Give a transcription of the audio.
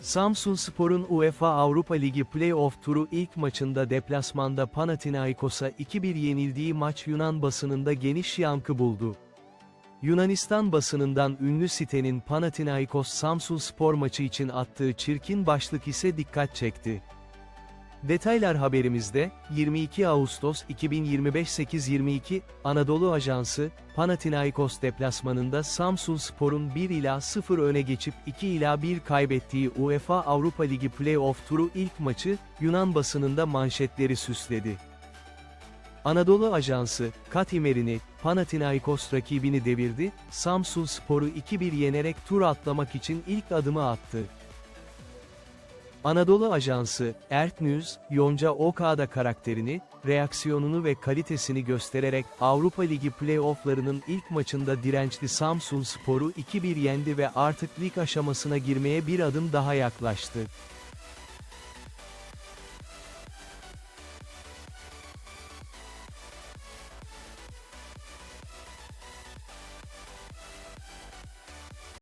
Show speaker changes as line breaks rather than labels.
Samsunspor'un UEFA Avrupa Ligi Play-off turu ilk maçında deplasmanda Panathinaikos'a 2-1 yenildiği maç Yunan basınında geniş yankı buldu. Yunanistan basınından ünlü sitenin Panathinaikos Samsunspor maçı için attığı çirkin başlık ise dikkat çekti. Detaylar haberimizde, 22 Ağustos 2025 8.22, Anadolu Ajansı, Panathinaikos deplasmanında Samsunspor'un 1 ila 0 öne geçip 2 ila 1 kaybettiği UEFA Avrupa Ligi Play-off turu ilk maçı, Yunan basınında manşetleri süsledi. Anadolu Ajansı, Katimer'ini, Panathinaikos rakibini devirdi, Samsunspor'u 2-1 yenerek tur atlamak için ilk adımı attı. Anadolu Ajansı, Ert News, Yonca Okada karakterini, reaksiyonunu ve kalitesini göstererek Avrupa Ligi play-off'larının ilk maçında dirençli Samsun Spor'u 2-1 yendi ve artık lig aşamasına girmeye bir adım daha yaklaştı.